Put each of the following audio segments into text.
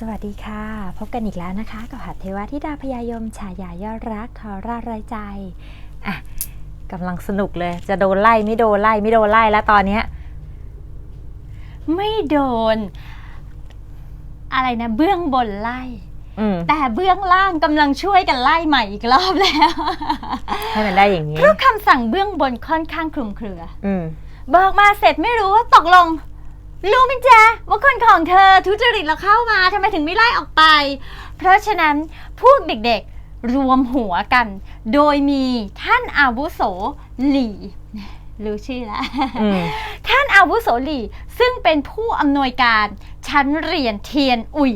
สวัสดีค่ะ พบกันอีกแล้วนะคะกับหัตถเทวาธิดาพยายมฉายายอดรักทอราไรายใจอะกำลังสนุกเลย จะโดนไล่ไม่โดนไล่ไม่โดนไล่แล้วตอนเนี้ยไม่โดน อะไรนะ เบื้องบนไล่ อืมแต่เบื้องล่างกำลังช่วยกันไล่ใหม่อีกรอบแล้ว ให้มันได้อย่างนี้ เพราะคำสั่งเบื้องบนค่อนข้างคลุมเครือ อืม เบิกมาเสร็จไม่รู้ว่าตกลง รู้ไหมจ๊ะว่าคนของเธอทุจริตแล้วเข้ามาทำไมถึงไม่ไล่ออกไป เพราะฉะนั้นพวกเด็กๆรวมหัวกัน โดยมีท่านอาวุโสหลี่รู้ชื่อแล้วอืม ท่านอาวุโสหลี่ซึ่งเป็นผู้อำนวยการชั้นเรียนเทียนอุ่ย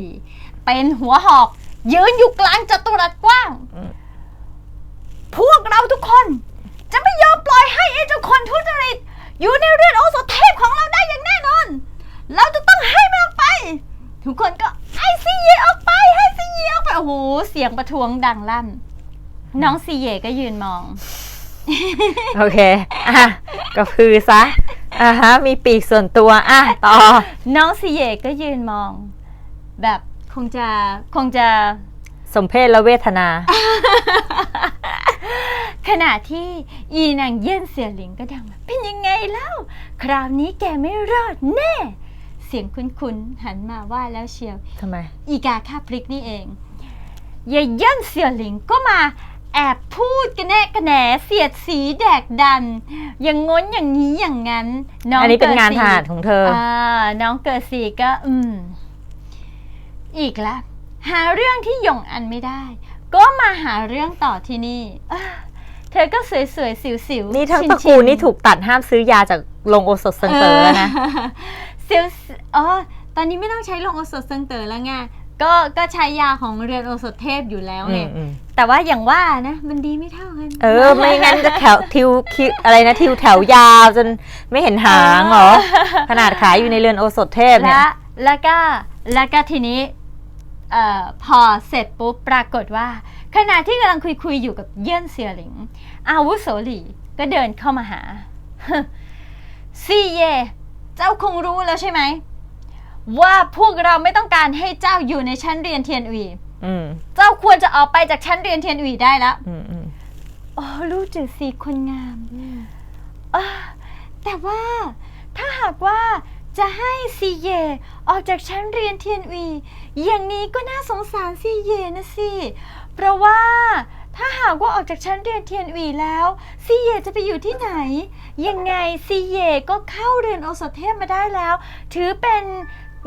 เป็นหัวหอก ยืนอยู่กลางจัตุรัสกว้าง อืม พวกเราทุกคน จะไม่ยอมปล่อยให้ไอ้เจ้าคนทุจริต อยู่ในเรือนโอสถเทพของเราได้อย่างแน่นอน เราจะต้องให้มันออกไป ทุกคนก็ให้ซีเยออกไป ให้ซีเยออกไป โอ้โห เสียงประท้วงดังลั่น น้องซีเยก็ยืนมอง โอเค อะก็คือซะ อะฮะ มีปีกส่วนตัว อะ ต่อ น้องซีเยก็ยืนมอง แบบคงจะคงจะสมเพศและเวทนา ขณะที่อีนางเยี่ยนเสี่ยวหลิงก็ดังมาเป็นยังไงเล่า คราวนี้แกไม่รอดแน่เสียงคุ้นๆ หันมาว่าแล้วเชียว ทำไม อีกาคาบพริกนี่เองยายเยี่ยนเสี่ยวหลิงก็มาแอบพูดกันแน่กระแหนเสียดสีแดกดัน อย่างง้นอย่างนี้อย่างนั้นน้องอันนี้เป็นงานกิดถสีนัดของเธออ่าน้องเกิดสีก็ อืม อีกแล้วหาเรื่องที่หยงอันไม่ได้ ก็มาหาเรื่องต่อที่นี่อ่าเธอก็สวยๆสิวๆนี่ทั้งชิตระๆกูลนี่ถูกตัดห้ามซื้อยาจากโรงโอสถเซิงเตอแล้วนะเซลล์อ๋อตอนนี้ไม่ต้องใช้โรงโอสถเซิงเตอแล้วไงก็ก็ใช้ยาของเรือนโอสถเทพอยู่แล้วอืไงมอืมแต่ว่าอย่างว่านะมันดีไม่เท่ากันเออ ไม่งั้นจะแถวทิวคิวอะไรนะทิวแถวยาวจนไม่เห็นหางเหรอ ขนาดขายอยู่ในเรือนโอสถเทพเนี่ย และแล้วก็แล้วก็ทีนี้เอ่อพอเสร็จปุ๊บปรากฏว่า ขณะที่กำลังคุยคุยๆอยู่กับเยี่ยนเสียหลิง อาวุโสหลีก็เดินเข้ามาหา ซีเย่ เจ้าคงรู้แล้วใช่ไหม ว่าพวกเราไม่ต้องการให้เจ้าอยู่ในชั้นเรียนเทียนอุยอืมเจ้าควรจะออกไปจากชั้นเรียนเทียนอุยได้แล้ว อืมอืมอ๋อรู้จือสีคนงามอ่าแต่ว่าถ้าหากว่าจะให้ซีเย่ออกจากชั้นเรียนเทียนอุยอย่างนี้ก็น่าสงสารซีเย่นะสิ เพราะว่า ถ้าหากว่าออกจากชั้นเรียนเทียนอุยแล้วซีเย่จะไปอยู่ที่ไหน ยังไงซีเย่ก็เข้าเรียนโอสถเทพมาได้แล้ว ถือเป็น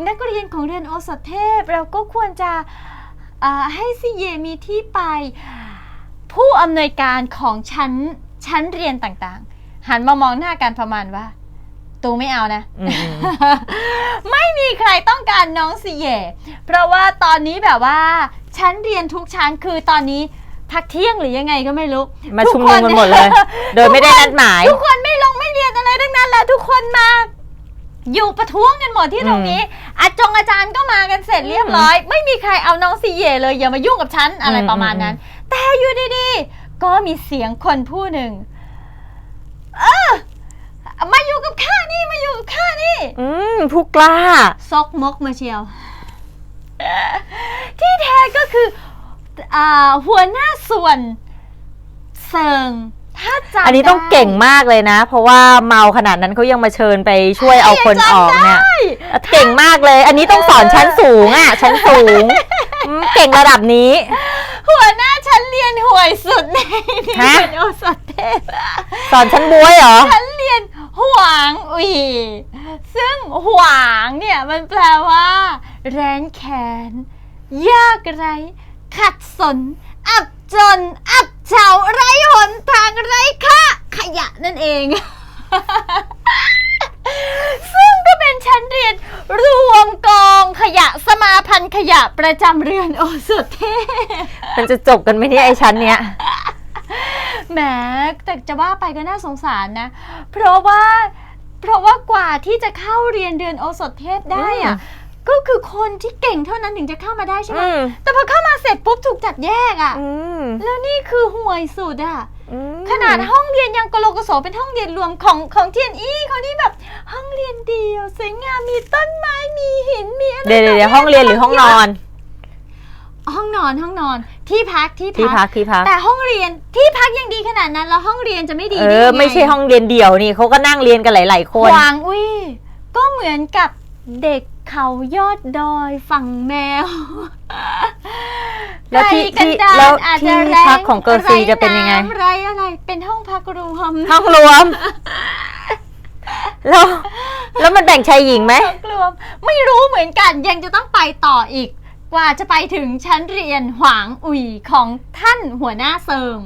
นักเรียนของเรียนโอสถเทพเราก็ควรจะอ่าให้ซีเย่มีที่ไป ผู้อำนวยการของชั้นชั้นเรียนต่างๆ หันมามองหน้ากันประมาณว่า ตูไม่เอานะ อืมอืมไม่มีใครต้องการน้องซีเย่เพราะว่าตอนนี้แบบว่า ชั้นเรียนทุกชั้นคือตอนนี้ พักเที่ยงหรือยังไงก็ไม่รู้มาทุชุมคนุมกันหมดเลย โดยไม่ได้นัดหมาย ทุกคนไม่ลงไม่เรียนอะไรทั้งนั้นแหละทุกคนมา อยู่ประท้วงกันหมดที่ตรงนี้อาจงอาจารย์ก็มากันเสร็จเรียบร้อย ไม่มีใครเอาน้องซีเย่เลยอย่ามายุ่งกับฉันอะไรอืมประมาณนั้น แต่อยู่ดีๆก็มีเสียงคนผู้หนึ่งเออมาอยู่กับข้านี่มาอยู่กับข้านี่ อืมผู้กล้าซกมกมาเชียว ที่แท้ก็คือ อ่าหัวหน้าส่วนเซิงถ้าจำอันนี้ต้องได้เก่งมากเลยนะ เพราะว่าเมาขนาดนั้นเขายังมาเชิญไปช่วยเอาคนออกเนี่ยใช่เก่งมากเลย อันนี้ต้องสอนชั้นสูงอะ ชั้นสูงอืมเก่งระดับนี้ หัวหน้าชั้นเรียนห่วยสุดในฮะเรียนโอสถเทพ สอนชั้นบวยเหรอชั้นเรียนหวางอุยซึ่งหวางเนี่ยมันแปลว่า แร้นแค้นยากไร ขัดสน อับจน อับเฉาไร้หนทางไร้ค่าขยะนั่นเอง ซึ่งก็เป็นชั้นเรียนรวมกองขยะสมาพันธ์ขยะประจำเรือนโอสถเทพ มันจะจบกันไหมเนี่ยไอ้ชั้นเนี้ย แหมแต่จะว่าไปก็น่าสงสารนะ เพราะว่า เพราะว่ากว่าที่จะเข้าเรียนเดือนโอสถเทพได้อะอืม ก็คือคนที่เก่งเท่านั้นถึงจะเข้ามาได้ใช่ไหมอืมแต่พอเข้ามาเสร็จปุ๊บถูกจัดแยกอะอืมแล้วนี่คือห่วยสุดอะอืมขนาดห้องเรียนยังกโลกโสเป็นห้องเรียนรวมของของเทียนอี้เขาที่แบบห้องเรียนเดียว สวยงามมีต้นไม้มีหินมีอะไรเดี๋ยวเดี๋ยวเดี๋ยวห้องเรียนหรือห้องนอน ห้องนอนห้องนอนที่พักที่ที่พักที่พัก แต่ห้องเรียนที่พักยังดีขนาดนั้นแล้วห้องเรียนจะไม่ดีเอได้อ ยังงไม่ใช่ห้องเรียนเดี่ยวนี่เขาก็นั่งเรียนกันหลาย ๆ คนขวางอุ้ยก็เหมือนกับเด็ก เขายอดดอยฝั่งแมว แล้วที่ไกลกันที่ดารแล้วอาจที่จะแรงพักของเกิร์ลซีจะเป็นยังไงรน้ำไรอะไรเป็นห้องพักรวมห้องรวม แล้ว แล้วมันแบ่งชายหญิงไหมพักรวม ไม่รู้เหมือนกันยังจะต้องไปต่ออีก กว่าจะไปถึงชั้นเรียนหวางอุ๋ยของท่านหัวหน้าเซิง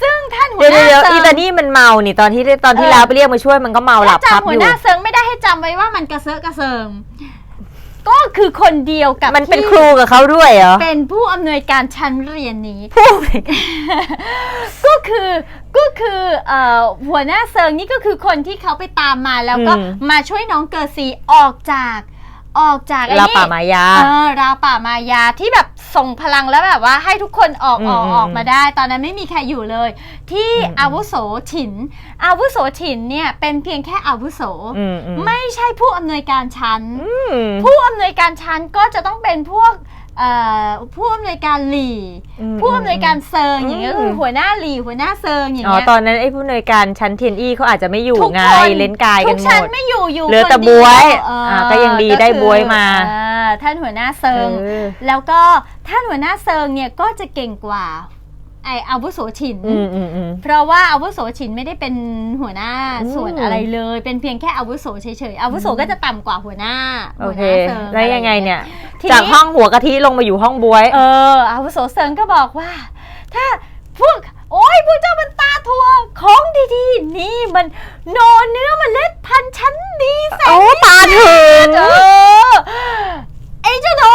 ซึ่งท่านหัวเดี๋ยวหน้าเดี๋ยวเซิอีงตานี่มันเมานี่ตอนที่ตอนที่เออ แล้วไปเรียกมาช่วยมันก็เมาหลัถ้าบพับจำหัอวยู่ หน้าเซิงไม่ได้ให้จำไว้ว่ามันกระเซาะกระเซิง ก็คือคนเดียวกับมันเป็นที่ครูกับเขาด้วยเหรอ เป็นผู้อำนวยการชั้นเรียนนี้ พูดก็คือก็คือเอ่อหัวหน้าเซิงนี่ก็คือคนที่เขาไปตามมาแล้วก็มาช่วยน้องเกอร์ซีออกจาก ออกจากไอ้ลานี่ป่ามายา เออราวป่ามายาที่แบบส่งพลังแล้วแบบว่าให้ทุกคนออกอืมออกอืมออกมาได้ ตอนนั้นไม่มีใครอยู่เลย ที่อืม อาวุโสฉิน อาวุโสฉินเนี่ยเป็นเพียงแค่อาวุโส อืมอืมไม่ใช่ผู้อำนวยการชั้น อืม ผู้อำนวยการชั้นก็จะต้องเป็นพวกเอ่อ ผู้อำนวยการหลี่อืมผู้อำนวยการเซิงอย่างเงี้ยอืมคือหัวหน้าหลี่หัวหน้าเซิงอย่างอ๋อเงี้ยตอนนั้นไอ้ผู้อำนวยการชั้นเทียนอี้เขาอาจจะไม่อยู่ทุกไงคนเล่นกายทุกันกหมชั้นดไม่อยู่อยู่เหลือแต่คนดีวบ๊วยเอออ่าก็ยังดีก็ได้คือบ๊วยมาอ่าท่านหัวหน้าเซิงเออแล้วก็ท่านหัวหน้าเซิงเนี่ยก็จะเก่งกว่าไออาวุโสฉินอืมอืมอืมเพราะว่าอาวุโสฉินไม่ได้เป็นหัวหน้าอืมส่วนอะไรเลย เป็นเพียงแค่อาวุโสเฉยๆอาวุโสก็จะต่ำกว่าหัวหน้าโอหัวหเคน้าเซิงแล้วยังไงเนี่ยทีจากห้องหัวกะทิลงมาอยู่ห้องบวย เออ อาวุโสเซิงก็บอกว่า ถ้าพวกโอ้ยพวกเจ้ามันตาทัวของดีๆ นี่มันโนเนื้อเมันเล็ดพันธุ์ชั้นดีแสนโอ้ตาถึงเออไอ้เจ้าหนู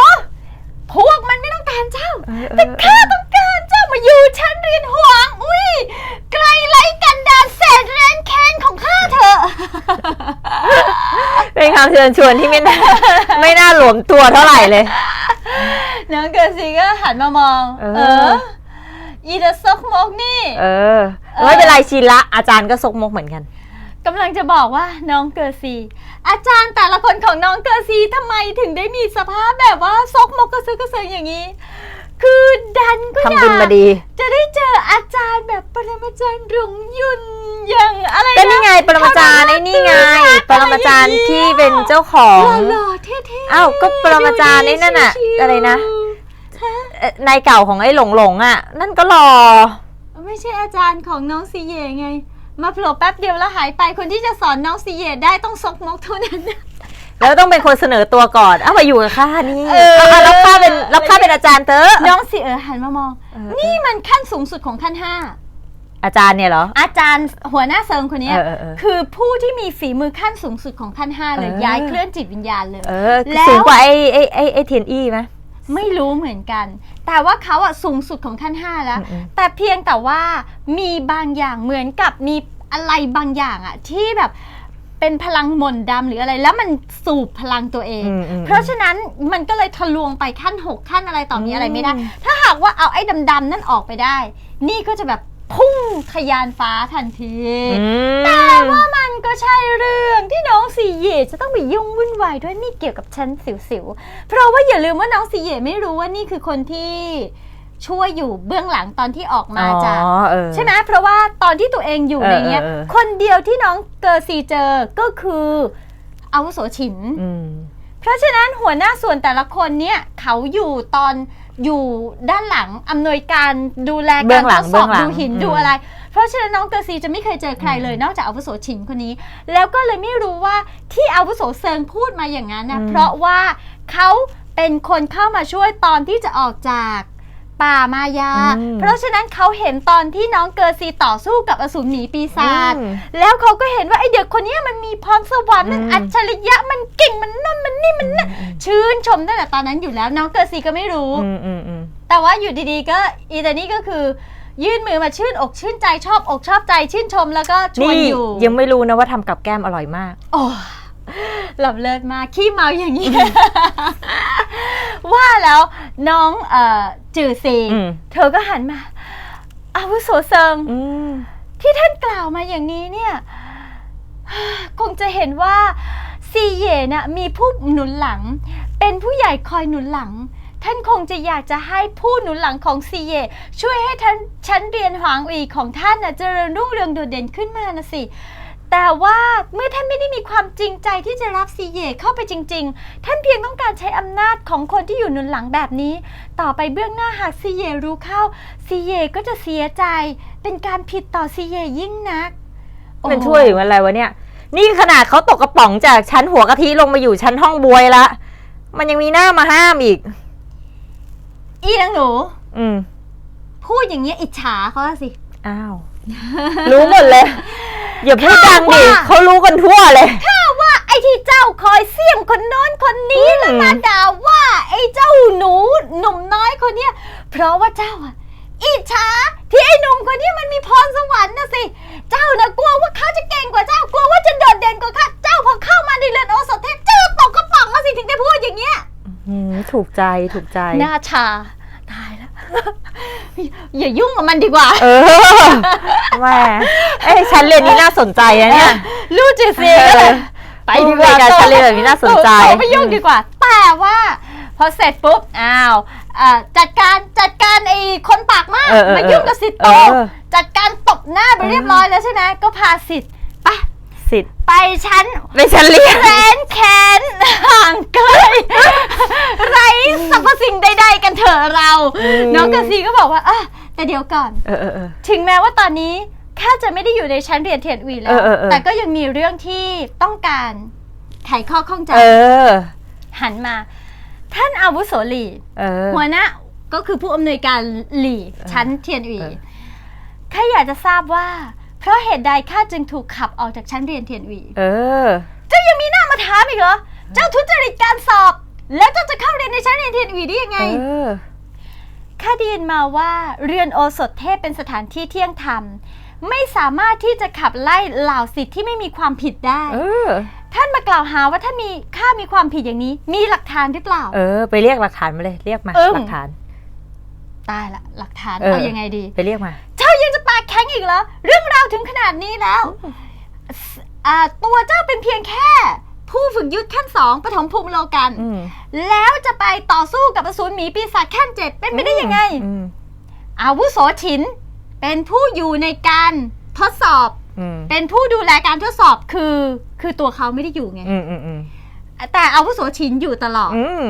พวกมันไม่ต้องการเจ้า เออเอแต่อข้าต้องการเจ้ามาอยู่ชั้นเรียนหวง อุ้ยไกลไร้กันดารแสนแรนแค้นของข้าเถอะ เป็นคำเชิญชวนที่ไม่น่า ไม่น่าหลวมตัวเท่าไหร่เลย น้องเกิดสีก็หันมามอง เอออีเดซกมกนี่ เออ ไม่เป็นไรชินละ อาจารย์ก็ซกมกเหมือนกัน กำลังจะบอกว่าน้องเกิดสีอาจารย์แต่ละคนของน้องเกิดสีทำไมถึงได้มีสภาพแบบว่าซกมกกระซึกกระเซิงอย่างนี้ คือดันก็อทำยาบุญมากดี จะได้เจออาจารย์แบบปรมาจารย์รุงยุนอย่างอะไรก็นี่ไงปรมาจารย์ไอ้นี่ไง ปรมาจารย์ที่เป็นเจ้าของ หล่อๆเท่ๆอ้าวก็ปรมาจารย์ไอ้นั่นน่ะชิวๆอะไรนะฮะเอ่อนายเก่าของไอ้หลงหลงอะ นั่นก็รอไม่ใช่อาจารย์ของน้องซีเย่ไง มาโผล่แป๊บเดียวแล้วหายไปคนที่จะสอนน้องซีเย่ได้ต้องซกมกเท่านั้น แล้วต้องเป็นคนเสนอตัวก่อน เอามาอยู่กับข้านี่เออ เอารับข้าเป็นรับข้าเป็นอาจารย์เตอะน้องซีเออหันมามองเออนี่มันขั้นสูงสุดของขั้นห้าอาจารย์เนี่ยเหรอ อาจารย์หัวหน้าเซิงคนเนี้ยเออเออเออคือผู้ที่มีฝีมือขั้นสูงสุดของขั้นห้าเลยเออ ย้ายเคลื่อนจิตวิญญาณเลย เออแล้ว สูงกว่าไอ้ไอ้ไอ้ไอ้เทียนอี้ไหม ไม่รู้เหมือนกัน แต่ว่าเขาอะสูงสุดของขั้นห้าแล้ว อืมแต่เพียงแต่ว่ามีบางอย่างเหมือนกับมีอะไรบางอย่างอะที่แบบเป็นพลังมนต์ดำหรืออะไร แล้วมันสูบพลังตัวเอง อืมอืม เพราะฉะนั้นมันก็เลยทะลวงไปขั้น6ขั้นอะไรต่อมีอะไรไม่ได้อืมถ้าหากว่าเอาไอ้ดำๆนั่นออกไปได้ นี่ก็จะแบบ พุ่งทะยานฟ้าทันทีอืมแต่ว่ามันก็ใช่เรื่องที่น้องสีเหย่จะต้องไปยุ่งวุ่นวายด้วยนี่เกี่ยวกับฉันสิวๆ เพราะว่าอย่าลืมว่าน้องสีเหย่ไม่รู้ว่านี่คือคนที่ช่วยอยู่เบื้องหลังตอนที่ออกมาจากอ๋อเออใช่ไหมเพราะว่าตอนที่ตัวเองอยู่เออในเนี้ยเออเออคนเดียวที่น้องเกอร์ซีเจอก็คืออาวุโสฉินอืมเพราะฉะนั้นหัวหน้าส่วนแต่ละคนเนี่ยเขาอยู่ตอน อยู่ด้านหลังอำนวยการดูแลเบื้กาอรงหลัทงดสเบื้ออบงหลังดูหินอืม ดูอะไร เพราะฉะนั้นน้องเกอร์ซีจะไม่เคยเจอใครเลยนอกจากอาวุโสฉินคนนี้ แล้วก็เลยไม่รู้ว่าที่อาวุโสเซิงพูดมาอย่างนั้นนะเพราะว่าเขาเป็นคนเข้ามาช่วยตอนที่จะออกจาก ป่ามายา อืมเพราะฉะนั้นเขาเห็นตอนที่น้องเกอร์ซีต่อสู้กับอสูรหมีปีศาจอืมแล้วเขาก็เห็นว่าไอเด็กคนเนี้ยมันมีพรสวรรค์มันอืม อัจฉริยะมันเก่งมันนั่นมันนี่มันนั่นชื่นชมตั้งแต่ตอนนั้นอยู่แล้วน้องเกอร์ซีก็ไม่รู้ อืมอืมอืม แต่ว่าอยู่ดีๆก็อีแต่นี่ก็คือ ยื่นมือมาชื่นอกชื่นใจชอบอกชอบใจชื่นชมแล้วก็ชวนนี่อยู่ยังไม่รู้นะว่าทำกับแก้มอร่อยมาก โอ้หลับเลิศมากขี้เมาอย่างนี้ ว่าแล้วน้องเอ่อจือซีอืม เธอก็หันมา อาวุโสเซิง อืม ที่ท่านกล่าวมาอย่างนี้เนี่ย คงจะเห็นว่าซีเย่น่ะมีผู้หนุนหลัง เป็นผู้ใหญ่คอยหนุนหลัง ท่านคงจะอยากจะให้ผู้หนุนหลังของซีเย่ช่วยให้ท่านชั้นเรียนหวางอีของท่านน่ะเจริญรุ่งเรืองโดดเด่นขึ้นมานะสิ แต่ว่าเมื่อท่านไม่ได้มีความจริงใจที่จะรับซีเย่เข้าไปจริง ๆ ท่านเพียงต้องการใช้อำนาจของคนที่อยู่หนุนหลังแบบนี้ ต่อไปเบื้องหน้าหากซีเย่รู้เข้าซีเย่ก็จะเสียใจ เป็นการผิดต่อซีเย่ยิ่งนัก มันช่วยหรืออะไรวะเนี่ย นี่ขนาดเขาตกกระป๋องจากชั้นหัวกะทิลงมาอยู่ชั้นห้องบวยละ มันยังมีหน้ามาห้ามอีก อีนางหนู อืม พูดอย่างเงี้ยอิจฉาเขาอะสิ อ้าว รู้หมดเลย อย่าพูดดังดิว่าเขารู้กันทั่วเลยถ้าว่าไอ้ที่เจ้าคอยเสี่ยมคนโน้นคนนี้อืมแล้วมาด่าว่า ไอ้เจ้าหนูหนุ่มน้อยคนเนี้ย เพราะว่าเจ้าอะอิจฉาที่ไอ้หนุ่มคนนี้มันมีพรสวรรค์นะสิ เจ้านะกลัวว่าเขาจะเก่งกว่าเจ้ากลัวว่าจะโดดเด่นกว่าข้าเจ้าพอเข้ามาในเรือนโอสถเทพเจ้าตกกระป๋องมาสิถึงได้พูดอย่างเงี้ยอืมถูกใจถูกใจหน้าชาตายแล้ว อย่ายุ่งกับมันดีกว่า เออแหม่เอ้ยชั้นเรียนนี้น่าสนใจนะเนี่ย รู้จิสิเออไปดีกว่าเออชั้นเรียนแบบนี้น่าสนใจเออไม่ยุ่งดีกว่า แต่ว่าพอเสร็จปุ๊บ อ้าวอ่าจัดการจัดการไอ้คนปากมากเออเออมายุ่งกับสิทธิ์โตเออ จัดการตบหน้าไปเรียบร้อยแล้วใช่ไหมก็พาสิทธิ์ไป สิทธิ์ไปชั้นในชั้นเรียน แสนแค้นห่างไกลไรสรรพสิ่งใดๆกันเถอะเรา อืม น้องกะซีก็บอกว่าอะแต่เดี๋ยวก่อน เออเออเออ ถึงแม้ว่าตอนนี้ข้าจะไม่ได้อยู่ในชั้นเรียนเทียนวีแล้เอวอเออเออ แต่ก็ยังมีเรื่องที่ต้องการไขข้อข้องใจ เออหันมา ท่านอาวุโสหลี เออ หัวหน้าก็คือผู้อำนวยการหลีชั้นเทียนวีเออ ข้าอยากจะทราบว่า เพราะเหตุใดข้าจึงถูกขับออกจากชั้นเรียนเทียนวี เออ เจ้ายังมีหน้ามาถามอีกเหรอ เจ้าทุจริตการสอบ แล้วเจ้าจะเข้าเรียนในชั้นเรียนเทียนวีได้ยังไง เออ ข้าได้ยินมาว่าเรือนโอสถเทพเป็นสถานที่เที่ยงธรรม ไม่สามารถที่จะขับไล่เหล่าสิทธิ์ที่ไม่มีความผิดได้ เออ ท่านมากล่าวหาว่าท่านมีข้ามีความผิดอย่างนี้ มีหลักฐานหรือเปล่า เออ ไปเรียกหลักฐานมาเลย เรียกมาเอิ่มหลักฐาน ตายละหลักฐานเออ เอายังไงดี ไปเรียกมา เจ้ายังจะปากแข็งอีกเหรอ เรื่องราวถึงขนาดนี้แล้วอ่าตัวเจ้าเป็นเพียงแค่ ผู้ฝึกยุทธขั้นสองปฐมภูมิโลกัน อืมแล้วจะไปต่อสู้กับอสูรหมีปีศาจขั้นเจ็ดเป็นไปได้ยังไง อืมอาวุโสฉิน เป็นผู้อยู่ในการทดสอบ อืมเป็นผู้ดูแลการทดสอบคือ คือตัวเขาไม่ได้อยู่ไง อืมอืมอืม แต่อาวุโสฉินอยู่ตลอด อืม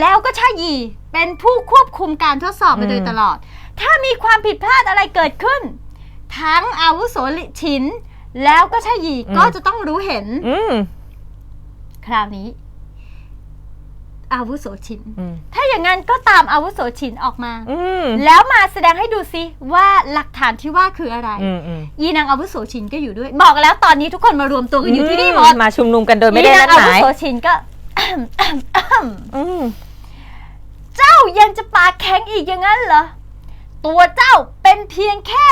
แล้วก็ชายีเป็นผู้ควบคุมการทดสอบมาโดยอืมตลอด ถ้ามีความผิดพลาดอะไรเกิดขึ้น ทั้งอาวุโสฉินแล้วก็ชายีก็จะต้องรู้เห็น อืม คราวนี้ อาวุโสฉิน อืมถ้าอย่างนั้นก็ตามอาวุโสฉินออกมา อืมแล้วมาแสดงให้ดูซิว่าหลักฐานที่ว่าคืออะไร อืมอืมยีนางอาวุโสชินก็อยู่ด้วย บอกแล้วตอนนี้ทุกคนมารวมตัวกันอยู่ที่นี่หมดมาชุมนุมกันโดยไม่ได้ยีนันาดงอาหวุมายโสชินก็ อืมเจ้ายังจะปากแข็งอีกอย่างนั้นเหรอ ตัวเจ้าเป็นเพียงแค่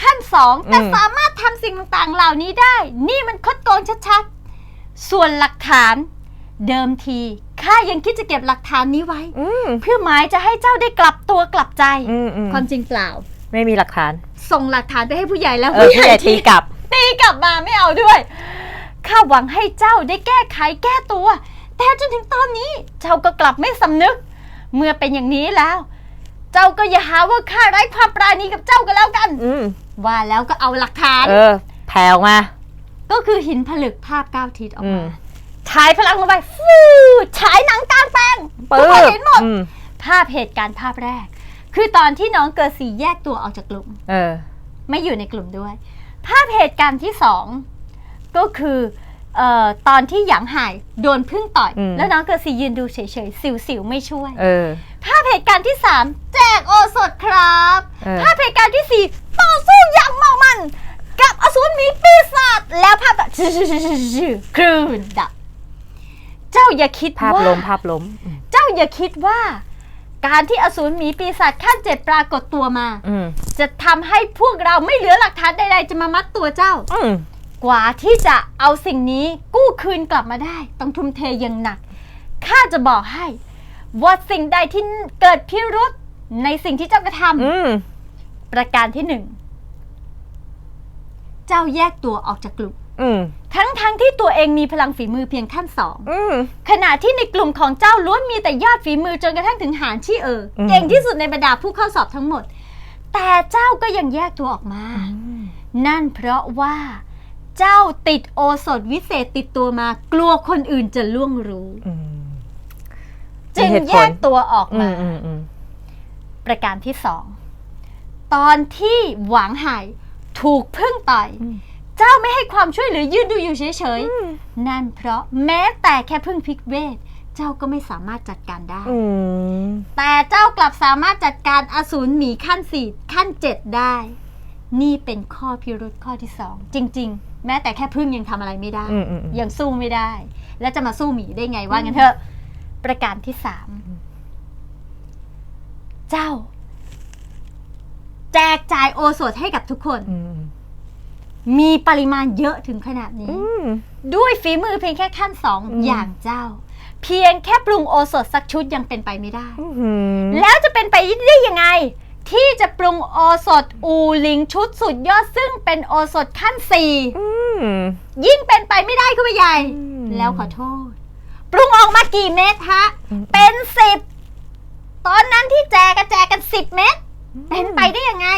ขั้นสองแต่สามารถทำสิ่งต่างๆเหล่านี้ได้ นี่มันคดโกงชัดๆ ส่วนหลักฐาน เดิมทีข้ายังคิดจะเก็บหลักฐานนี้ไว้ อืมเพื่อหมายจะให้เจ้าได้กลับตัวกลับใจ อืมอืมความจริงเปล่า ไม่มีหลักฐาน ส่งหลักฐานไปให้ผู้ใหญ่แล้วเออผู้ใหญ่ตีกลับ ตีกลับมาไม่เอาด้วย ข้าหวังให้เจ้าได้แก้ไขแก้ตัว แต่จนถึงตอนนี้เจ้าก็กลับไม่สำนึก เมื่อเป็นอย่างนี้แล้ว เจ้าก็อย่าหาว่าข้าไร้ความปราณีกับเจ้ากันแล้วกัน อืมว่าแล้วก็เอาหลักฐาน เออ แผ่ออกมา ก็คือหินผลึกภาพเก้าทิศออกอืมาม ฉายพลังลงไปฟูฉายหนังกลางแปลงทุกปึ๊คนบเห็นหมด อืมภาพเหตุการณ์ภาพแรก คือตอนที่น้องเกอร์ซีแยกตัวออกจากกลุ่ม เออ ไม่อยู่ในกลุ่มด้วย ภาพเหตุการณ์ที่สองก็คือเอ่อตอนที่หยางหายโดนพึ่งต่อย อืม แล้วน้องเกอร์ซียืนดูเฉยๆ สิวๆ ไม่ช่วย เออ ภาพเหตุการณ์ที่สามแจกโอสถครับ เออ ภาพเหตุการณ์ที่สี่ต่อสู้อย่างเมามัน กับอสูรหมีปีศาจแล้วภาพแบบ คลื่นดับเจ้าอย่าคิดภาพว่าล้มภาพล้มอืมเจ้าอย่าคิดว่า การที่อสูรหมีปีศาจขั้นเจ็ดปรากฏตัวมา อืมจะทำให้พวกเราไม่เหลือหลักฐานใดๆจะมามัดตัวเจ้า อืมกว่าที่จะเอาสิ่งนี้กู้คืนกลับมาได้ ต้องทุ่มเทอย่างหนัก ข้าจะบอกให้ ว่าสิ่งใดที่เกิดพิรุษในสิ่งที่เจ้ากระทอืมำประการที่หนึ่ง เจ้าแยกตัวออกจากกลุ่ม อืมทั้งทั้งๆที่ตัวเองมีพลังฝีมือเพียงขั้นสองอืม ขณะที่ในกลุ่มของเจ้าล้วนมีแต่ยอดฝีมือจนกระทั่งถึงหานชี่เอออม เก่งที่สุดในบรรดาผู้เข้าสอบทั้งหมด แต่เจ้าก็ยังแยกตัวออกมา นั่นเพราะว่า เจ้าติดโอสถวิเศษติดตัวมากลัวคนอื่นจะล่วงรู้ อืม จึงมีเหตุผล แยกตัวออกอืมา มอืมอืมประการที่สอง ตอนที่หวังหายถูกพึ่งต่อย อืม เจ้าไม่ให้ความช่วยเหลือยืนดูอยู่เฉยๆ นั่นเพราะแม้แต่แค่พึ่งพิกเวทเจ้าก็ไม่สามารถจัดการได้ อืมแต่เจ้ากลับสามารถจัดการอสูรหมีขั้นสี่ขั้นเจ็ดได้ นี่เป็นข้อพิรุธข้อที่สองจริง ๆ แม้แต่แค่พึ่งยังทำอะไรไม่ได้ อืมอืมอืมยังสู้ไม่ได้ แล้วจะมาสู้หมีได้ไงว่างั้นเถอะ ประการที่สามเจ้า แจกจ่ายโอสถให้กับทุกคน อืม มีปริมาณเยอะถึงขนาดนี้ อืม ด้วยฝีมือเพียงแค่ขั้นสองอืม อย่างเจ้า เพียงแค่ปรุงโอสถสักชุดยังเป็นไปไม่ได้ อืมแล้วจะเป็นไปได้ยังไง ที่จะปรุงโอสถอูลิงชุดสุดยอดซึ่งเป็นโอสถขั้นสี่อืม ยิ่งเป็นไปไม่ได้ขึ้นไปใหญ่ อืม แล้วขอโทษ ปรุงออกมากี่เม็ดฮะอืมเป็นสิบตอนนั้นที่แจกกันแจกกันสิบเม็ดเป็นไปได้ยังไง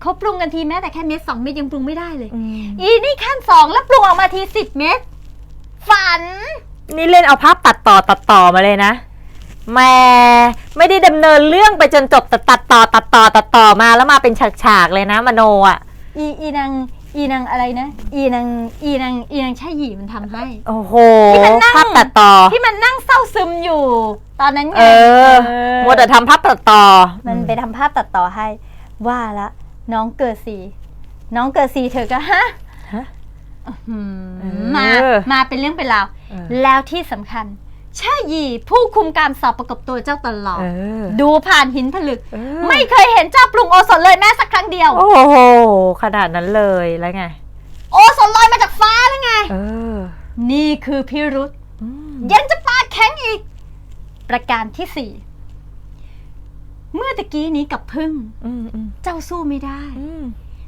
เขาปรุงกันทีแม้แต่แค่เม็ดสองเม็ดยังปรุงไม่ได้เลยอืมอีนี่ขั้นสองแล้วปรุงออกมาทีสิบเม็ดฝัน นี่เล่นเอาภาพตัดต่อตัดต่อมาเลยนะแหม่ไม่ได้ดำเนินเรื่องไปจนจบแต่ตัดต่อตัดต่อตัดต่อมาแล้วมาเป็นฉากๆเลยนะมโนอะอีอีนางอีนางอะไรนะ อีนางอีนางอีนางชายหยีมันทำให้โอ้โหที่มันนั่งภาพตัดต่อ ที่มันนั่งเศร้าซึมอยู่ ตอนนั้นไงเออเออมัวแต่ทำภาพตัดต่อ มันไปทำภาพตัดต่อให้ว่าละ น้องเกิดสี น้องเกิดสีเธอก็ฮะฮะ อืมเออมามาเป็นเรื่องเป็นราว เออ แล้วที่สำคัญชาหยีผู้คุมการสอบประกบตัวเจ้าตลอด เออ ดูผ่านหินผลึก เออ ไม่เคยเห็นเจ้าปรุงโอสถเลยแม้สักครั้งเดียว โอ้โห ขนาดนั้นเลยแล้วไง โอสถลอยมาจากฟ้าแล้วไง เออนี่คือพิรุษ อืมยังจะปาดแข็งอีก ประการที่สี่ เมื่อตะกี้นี้กับพึ่ง อืมอืมเจ้าสู้ไม่ได้ อืม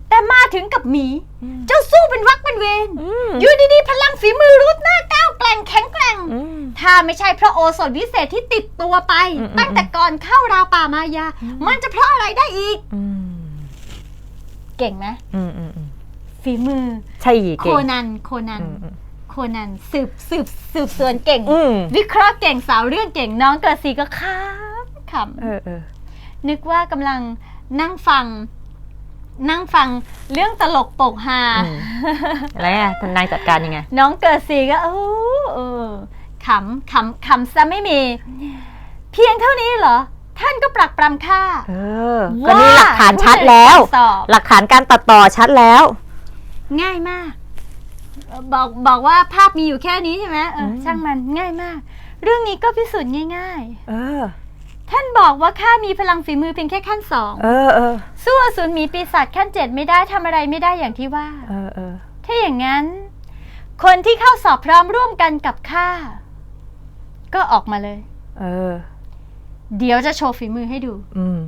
แต่มาถึงกับหมี อืม เจ้าสู้เป็นวักเป็นเวรอืมอยู่ดีๆ พลังฝีมือรุดหน้าก้าวแกร่งแข็งแกร่ง อืม ถ้าไม่ใช่เพราะโอสถวิเศษที่ติดตัวไปอืมอืมตั้งแต่ก่อนเข้าราวป่ามายา อืม มันจะเพราะอะไรได้อีก อืมเก่งไหมอืมอืมอืมฝีมือ ใช่หยีโคเก่งนันโคนัน อืมอืมโคนันสืบสืบสืบสวนเก่ง อืมวิเคราะห์เก่งสาวเรื่องเก่งน้องเกิดสีก็ค้ำขเออเออำ นึกว่ากำลังนั่งฟัง นั่งฟังเรื่องตลกโปกฮาอืม แล้วไงทนายจัดการยังไง น้องเกิดสีก็โอ้เออขำขำขำซะไม่มี เพียงเท่านี้เหรอ ท่านก็ปรักปรำค่าเออ ก็นี่หลักฐานชัดแล้วสอบ หลักฐานการตัดต่อชัดแล้ว ง่ายมากเอ่อบอกบอกว่าภาพมีอยู่แค่นี้ใช่ไหมเอออม ช่างมันง่ายมาก เรื่องนี้ก็พิสูจน์ง่าย เออๆ ท่านบอกว่าข้ามีพลังฝีมือเพียงแค่ขั้นสองเออเออสู้อสูรหมีปีศาจขั้นเจ็ดไม่ได้ทำอะไรไม่ได้อย่างที่ว่า เออเออถ้าอย่างนั้น คนที่เข้าสอบพร้อมร่วมกันกับข้าก็ออกมาเลย เออ เดี๋ยวจะโชว์ฝีมือให้ดู อืม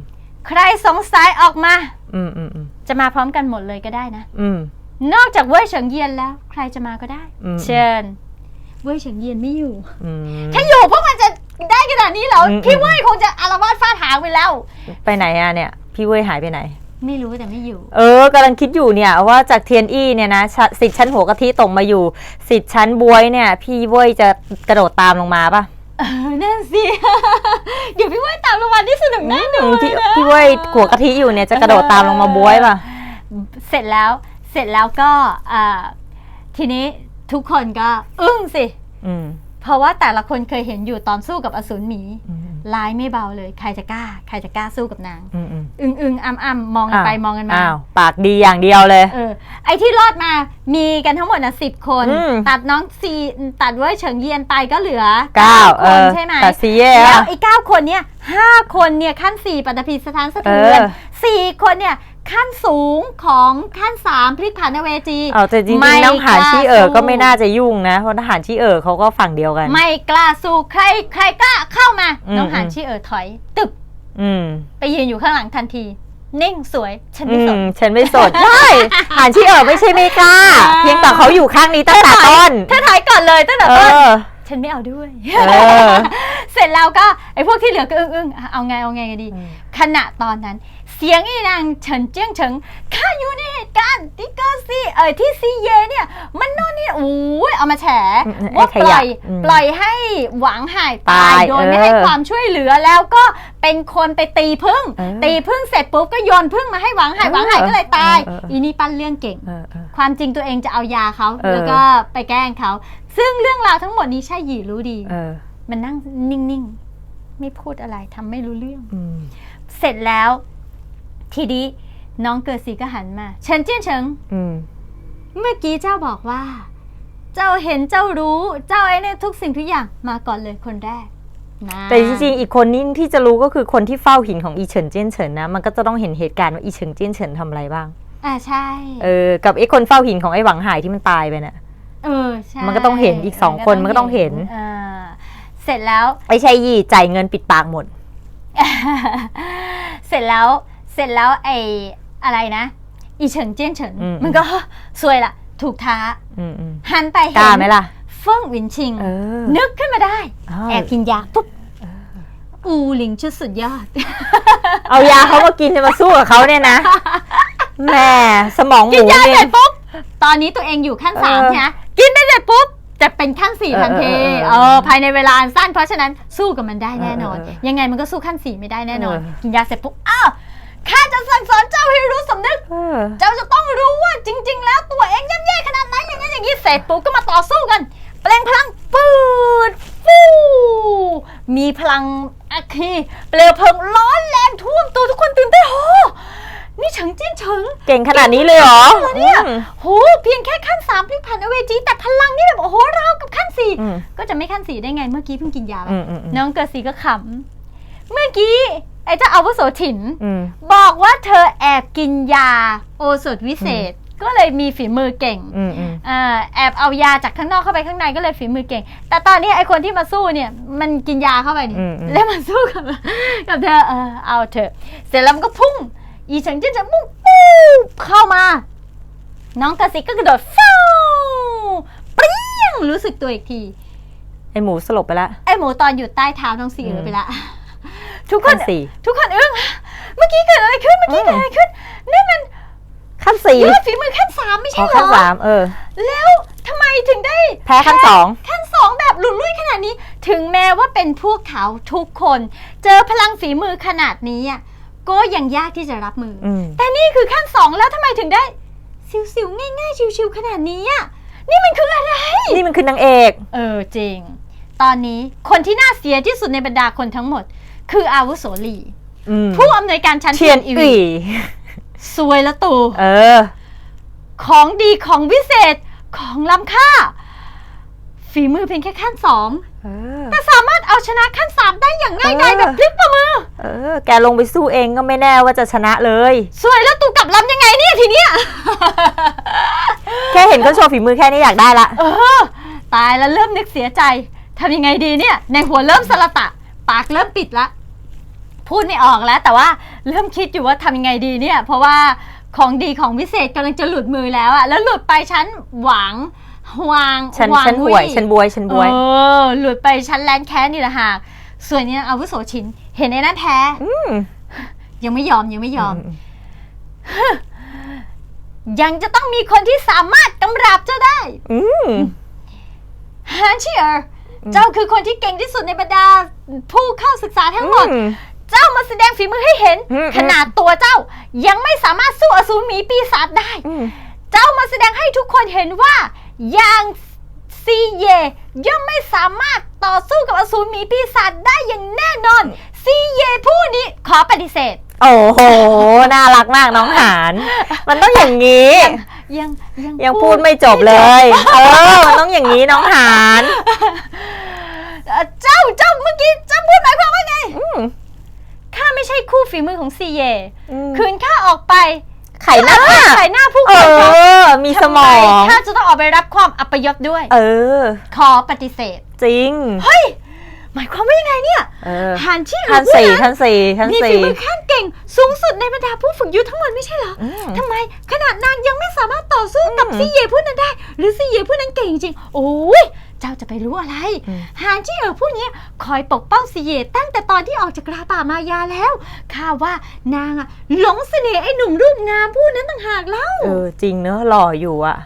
ใครสงสัยออกมา อืมอืมอืมจะมาพร้อมกันหมดเลยก็ได้นะ อืม นอกจากเว่ยเฉิงเยียนแล้ว ใครจะมาก็ได้ อืม เชิญ เว่ยเฉิงเยียนไม่อยู่ อืม ถ้าอยู่พวกมันจะ ได้ขนาดนี้เหรอ อืม พี่เว่ยคงจะอารวาสฟาดหางไปแล้ว ไปไหนอะเนี่ย พี่เว้ยหายไปไหน ไม่รู้แต่ไม่อยู่ เออกำลังคิดอยู่เนี่ยว่าจากเทียนอี้เนี่ยนะชะสิทธิ์ชั้นหัวกะทิตกมาอยู่สิทธิ์ชั้นบวยเนี่ย พี่เว้ยจะกระโดดตามลงมาปะเออนั่นสิ เดี๋ยวพี่เว่ยตามรางวัลที่สนุกแน่นอนที่เลยนะพี่เว้ยหัวกะทิอยู่เนี่ยจะกระโดดตามลงมาบวยปะเสร็จแล้ว เสร็จแล้วก็อ่าทีนี้ทุกคนก็ อึ้งสิ อืม เพราะว่าแต่ละคนเคยเห็นอยู่ตอนสู้กับอสูรหมีอืมลายไม่เบาเลย ใครจะกล้า ใครจะกล้าสู้กับนางอืมอืมอึ้งอึ้งอ้ำอ้ำมองกันไปมองกันมาอ้าวปากดีอย่างเดียวเลยเออไอ้ที่รอดมามีกันทั้งหมดนะสิบคนอืมตัดน้องซีตัดเว้ยเฉิงเยียนไปก็เหลือเก้าคเอนอใช่ไหมแต่ซีเย่แล้วอะไอ้เก้าคนเนี่ยห้าคนเนี่ยขั้นสี่ปัตตภีสถานสะเทือนเออสี่คนเนี่ย ขั้นสูงของขั้นสามพลิกผันอเวจีเอาแต่จริงไม่ๆน้องหานชี่เอ๋อก็ไม่กล้าสู้น่าจะยุ่งนะเพราะทหารชี่เอ๋อเขาก็ฝั่งเดียวกัน ไม่กล้าสู้ใครใครกล้าเข้ามาอืมน้องหานชี่เอ๋อถอย ตึบอืมไปยืนอยู่ข้างหลังทันที นิ่งสวย ฉันอืไม่สนมฉันไม่สดใช่หานชี่เอ๋อไม่ใช่ไม่กล้าอ่าเพียงแต่เขาอยู่ข้างนี้ตั้งแต่ต้นเธอถ่ายก่อนเลยตั้งแต่เอต้นอฉันไม่เอาด้วย เออเสร็จแล้วก็ไอ้พวกที่เหลือก็อึ้งอึ้งๆอะเอาไงเอาไงกันดีอืมขณะตอนนั้น เสียงอีนางเฉินเจี้ยงเฉิงข้าอยู่ในเหตุการณ์ที่เก็ซีเอ่ยที่ซีเยเนี่ยมันโน่นนี่โอ้ยเอามาแฉอืมว่าไอ้ปขล่ยะอยอืมปล่อยให้หวังหายตายตายโดยไม่ให้เออความช่วยเหลือแล้วก็เป็นคนไปตีพึ่งเออตีพึ่งเสร็จปุ๊บก็โยนพึ่งมาให้หวังหายเออหวังหายก็เลยตายเออเออเอออีอีนี่ปั้นเรื่องเก่งเออเออความจริงตัวเองจะเอายาเขาเออแล้วก็ไปแกล้งเขาซึ่งเรื่องราวทั้งหมดนี้ใช่หยีรู้ดีเออ มันนั่งนิ่งๆ ไม่พูดอะไรทำไม่รู้เรื่อง อืมเสร็จแล้ว ทีนี้น้องเกิดสีก็หันมา เฉินเจี้ยนเฉิง อืมเมื่อกี้เจ้าบอกว่า เจ้าเห็นเจ้ารู้ เจ้าไอ้เนี่ยทุกสิ่งทุกอย่างมาก่อนเลยคนแรกนะแต่จริงๆ อีกคนนี้ที่จะรู้ก็คือคนที่เฝ้าหินของอีเฉินเจี้ยนเฉินนะ มันก็จะต้องเห็นเหตุการณ์ว่าอีเฉินเจี้ยนเฉินทำอะไรบ้าง อ่าใช่ เออ กับไอ้คนเฝ้าหินของไอ้หวังหายที่มันตายไปเนี่ยเออใช่มันก็ต้องเห็นอีกสองคนมันก็ต้องเห็น อ่า เสร็จแล้วไอ้ชัยยี่จ่ายเงินปิดปากหมด เสร็จแล้วเสร็จแล้วไอ้อะไรนะ อีเฉิงเจี้ยนเฉินอืม มันก็ซวยละถูกท้า อืมอืมหันไปกเห็ล้านไหมล่ะ เฟิ่งหวินชิง เออนึกขึ้นมาได้อ้าวแอบกินยาปุ๊บอูหลิงชุดสุดยอด เอายาเขามากินจะมาสู้กับเขาเนี่ยนะแหม่สมองหกินมูยาเนี่เสร็ย จปุ๊บ ตอนนี้ตัวเองอยู่ขั้นสามเออ ใช่ไหมกินไปเสร็จปุ๊บ จะเป็นขั้นสี่เออทันทีเออเออเออภายในเวลาอันสั้น เพราะฉะนั้นสู้กับมันได้แน่นอนเออเออยังไงมันก็สู้ขั้นสี่ไม่ได้แน่นอนเออกินยาเสร็จปุ๊บอ้าวข้าจะสั่งสอนเจ้าให้รู้สำนึกเออเจ้าจะต้องรู้ว่าจริง ๆ แล้วตัวเองย่ำแย่ขนาดไหนอย่างนี้นอย่างนี้เสร็จปุ๊บก็มาต่อสู้กันเปล่งพลังปืดฟูมีพลังอัคคีเปลวเพลิงร้อนแรงท่วมตัวทุกคนตื่นเต้นโห นี่เฉิงเจี้ยนเฉิงเก่งขนาดนี้เลยเหรอเหรอเนี่ยอืม โหเพียงแค่ขั้นสามพลิกผันอเวจีแต่พลังนี่แบบโอ้โหราวกับขั้นสี่อืม ก็จะไม่ขั้นสี่ได้ไงเมื่อกี้เพิ่งกินยาไปอืมอืมอืมน้องเกิดสีก็ขำเมื่อกี้ไอ้เจ้าอาวุโสถิ่น อืม บอกว่าเธอแอบกินยาโอสถวิเศษ ก็เลยมีฝีมือเก่งอืมอืมอ่าแอบเอายาจากข้างนอกเข้าไปข้างในก็เลยฝีมือเก่ง แต่ตอนนี้ไอคนที่มาสู้เนี่ยมันกินยาเข้าไปนี่อืมอืม แล้วมาสู้กับกับเธอเออเอาเถอะเสร็จแล้วมันก็พุ่ง อีเฉิงเจิ้นจะมุ่งปู๊บเข้ามา น้องกระซิกก็กระโดดฟ้าวเปรี้ยงรู้สึกตัวอีกที ไอหมูสลบไปละ ไอหมูตอนอยู่ใต้เท้าน้องสีเอ๋อไปละทุกคขั้นนสี่ ทุกคนอึ้งเมื่อกี้เกิดอะไรขึ้นเมื่อกี้เกิดอะไรขึ้นนี่มันขั้นสี่ยอดฝีมือขั้นสามไม่ขใช่อเหรขั้นอสามเออ แล้วทำไมถึงได้ แพ้ขั้นสอง ขั้นสองแบบหลุดลุ่ยขนาดนี้ ถึงแม้ว่าเป็นพวกเขาทุกคน เจอพลังฝีมือขนาดนี้อะ ก็ยังยากที่จะรับมือออืมแต่นี่คือขั้นสองแล้วทำไมถึงได้สิวๆง่าย ๆ ชิวๆขนาดนี้อะนี่มันคืออะไร นี่มันคือนางเอก เออจริง ตอนนี้คนที่น่าเสียที่สุดในบรรดาคนทั้งหมด คืออาวุโสลี อืมผู้อำนวยการชั้นเทียนอีอีวีซวยละตู เออ ของดีของวิเศษของล้ำค่า ฝีมือเพียงแค่ขั้นสอง เออ แต่สามารถเอาชนะขั้นสามได้อย่างง่ายดายเออ แบบพลิกประมือ เออ แกลงไปสู้เองก็ไม่แน่ว่าจะชนะเลย สวยแล้วตูกลับลำยังไงเนี่ยทีเนี้ย แค่เห็นเขาโชว์ฝีมือแค่นี้อยากได้ละ เออ ตายแล้วเริ่มนึกเสียใจทำยังไงดีเนี่ย ในหัวเริ่มสละตะ ปากเริ่มปิดละ พูดไม่ออกแล้ว แต่ว่าเริ่มคิดอยู่ว่าทำยังไงดีเนี่ย เพราะว่าของดีของวิเศษกำลังจะหลุดมือแล้วอะแล้วหลุดไปชั้นหวัง วางฉันวางฉันหวยฉันบวยฉันบวยเออหลุดไปชั้นแลนแค้นนี่แหละหากส่วนนี้อาวุโสชิน เห็นไอ้นั่นแพ้อืมยังไม่ยอมยังไม่ยอมอืมยังจะต้องมีคนที่สามารถกำราบเจ้าได้อืมฮานเชียร์อืมเจ้าคือคนที่เก่งที่สุดในบรรดา ผู้เข้าศึกษาทั้งหมดอืมเจ้ามาแสดงฝีมือให้เห็นอืมขนาดตัวเจ้ายังไม่สามารถสู้อสูรหมีปีศาจได้อืมเจ้ามาแสดงให้ทุกคนเห็นว่า อย่างซีเยย่อมไม่สามารถต่อสู้กับอสูรหมีปีศาจได้อย่างแน่นอน ซีเยผู้นี้ขอปฏิเสธ โอ้โห น่ารักมากน้องหาน มันต้องอย่างนี้ ยังยังยังพูดไม่จบเลย เออ มันต้องอย่างนี้น้องหานเอ่อเจ้าเจ้าเมื่อกี้เจ้าพูดหมายความว่าไงอืมข้าไม่ใช่คู่ฝีมือของซีเย อืม คืนข้าออกไป ไข่หน้าไข่หน้าผู้เอคนครับอ มีสมองทำไข้าจะต้องออกไปรับความอัปยศด้วย เออ ขอปฏิเสธ จริง เฮ้ย หมายความว่ายังไงเนี่ยเออหานชี่เอ๋ขั้อนผู้สี่นั้นขั้นสี่ขั้นมีฝีสี่มือขั้นเก่ง สูงสุดในบรรดาผู้ฝึกยุทธทั้งหมดไม่ใช่เหรอ อืม ทำไมขนาดนางยังไม่สามารถต่อสู้กับอืม ซีเย่ผู้นั้นได้ หรือซีเย่ผู้นั้นเก่งจริงๆโอ้ย เจ้าจะไปรู้อะไร อืม หานจี้เอ๋อผู้นี้คอยปกป้องซีเย่ตั้งแต่ตอนที่ออกจากราป่ามายาแล้วข้าว่านางอะหลงเสน่ห์ไอ้หนุ่มรูปงามผู้นั้นต่างหากเล่า เออจริงเนอะหล่ออยู่อะ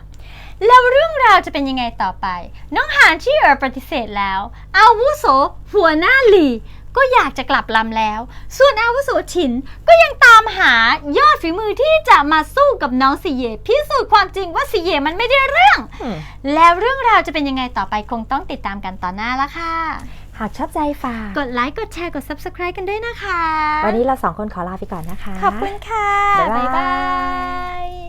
แล้วเรื่องราวจะเป็นยังไงต่อไป น้องหานที่เอ๋อปฏิเสธแล้ว อาวุโสหัวหน้าหลี ก็อยากจะกลับลำแล้ว ส่วนอาวุโสฉินก็ยังตามหายอดฝีมือที่จะมาสู้กับน้องซีเย่พิสูจน์ความจริงว่าซีเย่มันไม่ได้เรื่องอืมแล้วเรื่องราวจะเป็นยังไงต่อไปคงต้องติดตามกันตอนหน้าละค่ะ หากชอบใจฝาก กดไลค์ กดแชร์ กด subscribe กันด้วยนะคะ วันนี้เราสองคนขอลาไปก่อนนะคะ ขอบคุณค่ะ บ๊ายบายบ๊ายบาย